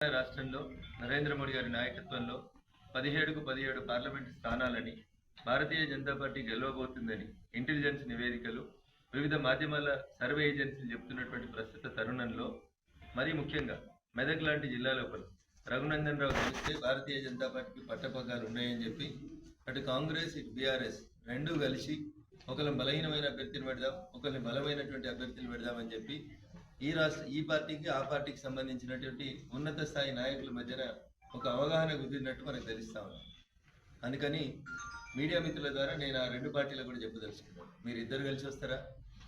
రాష్ట్రంలో నరేంద్ర మోడీ గారి నాయకత్వంలో పదిహేడుకు పదిహేడు పార్లమెంటు స్థానాలని భారతీయ జనతా పార్టీ గెలవబోతుందని ఇంటెలిజెన్స్ నివేదికలు వివిధ మాధ్యమాల సర్వే ఏజెన్సీలు చెప్తున్నటువంటి ప్రస్తుత తరుణంలో మరీ ముఖ్యంగా మెదక్ లాంటి జిల్లా లోపల రఘునందన్ రావు గెలిస్తే భారతీయ జనతా పార్టీకి పట్టపగ్గాలు ఉన్నాయని చెప్పి అటు కాంగ్రెస్ ఇటు బీఆర్ఎస్ రెండూ కలిసి ఒకరిని బలహీనమైన అభ్యర్థిని పెడదాం ఒకరిని బలమైనటువంటి అభ్యర్థిని పెడదామని చెప్పి ఈ రాష్ట్ర ఈ పార్టీకి ఆ పార్టీకి సంబంధించినటువంటి ఉన్నత స్థాయి నాయకుల మధ్యన ఒక అవగాహన కుదిరినట్టు మనకు తెలుస్తా అందుకని మీడియా మిత్రుల ద్వారా నేను ఆ రెండు పార్టీలకు కూడా చెప్పదలుచుకున్నాను మీరు ఇద్దరు కలిసి వస్తారా?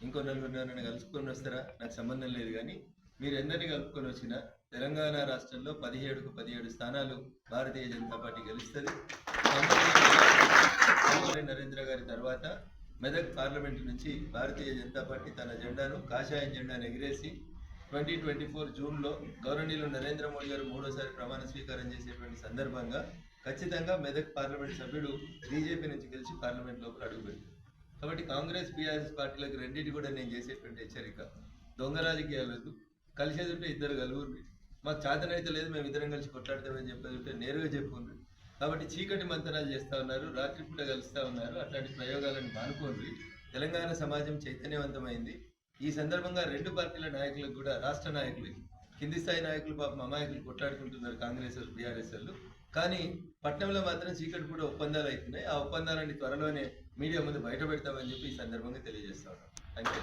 ఇంకో నలుగురు నన్ను కలుసుకొని వస్తారా? నాకు సంబంధం లేదు కానీ మీరు ఎందరిని కలుపుకొని వచ్చినా తెలంగాణ రాష్ట్రంలో పదిహేడుకు పదిహేడు స్థానాలు భారతీయ జనతా పార్టీ గెలుస్తుంది. నరేంద్ర గారి తర్వాత మెదక్ పార్లమెంట్ నుంచి భారతీయ జనతా పార్టీ తన జెండాను కాషాయం జెండాను ఎగిరేసి ట్వంటీ ట్వంటీ ఫోర్ జూన్లో గౌరవనీయులు నరేంద్ర మోడీ గారు మూడోసారి ప్రమాణ స్వీకారం చేసేటువంటి సందర్భంగా ఖచ్చితంగా మెదక్ పార్లమెంట్ సభ్యుడు బీజేపీ నుంచి గెలిచి పార్లమెంట్ లోపల అడుగుపెట్టారు. కాబట్టి కాంగ్రెస్ బీఆర్ఎస్ పార్టీలకు రెండింటి కూడా నేను చేసేటువంటి హెచ్చరిక. దొంగ రాజకీయాలు వద్దు కలిసేది ఉంటే ఇద్దరు కలుగురు మాకు చేతనైతే లేదు మేము ఇద్దరం కలిసి కొట్లాడతామని చెప్పేది ఉంటే నేరుగా చెప్పుకుండ్రి. కాబట్టి చీకటి మంతనాలు చేస్తా ఉన్నారు రాత్రిపూట కలుస్తూ ఉన్నారు. అట్లాంటి ప్రయోగాలను మానుకోండి. తెలంగాణ సమాజం చైతన్యవంతమైంది. ఈ సందర్భంగా రెండు పార్టీల నాయకులకు కూడా రాష్ట్ర నాయకులకి కింది స్థాయి నాయకులు పాపం అమాయకులు కొట్లాడుకుంటున్నారు కాంగ్రెస్ వాళ్ళు బీఆర్ఎస్ కానీ పట్టణంలో మాత్రం చీకటి కూడా ఒప్పందాలు అవుతున్నాయి. ఆ ఒప్పందాలని త్వరలోనే మీడియా ముందు బయట పెడతామని చెప్పి ఈ సందర్భంగా తెలియజేస్తా ఉన్నాం. Thank you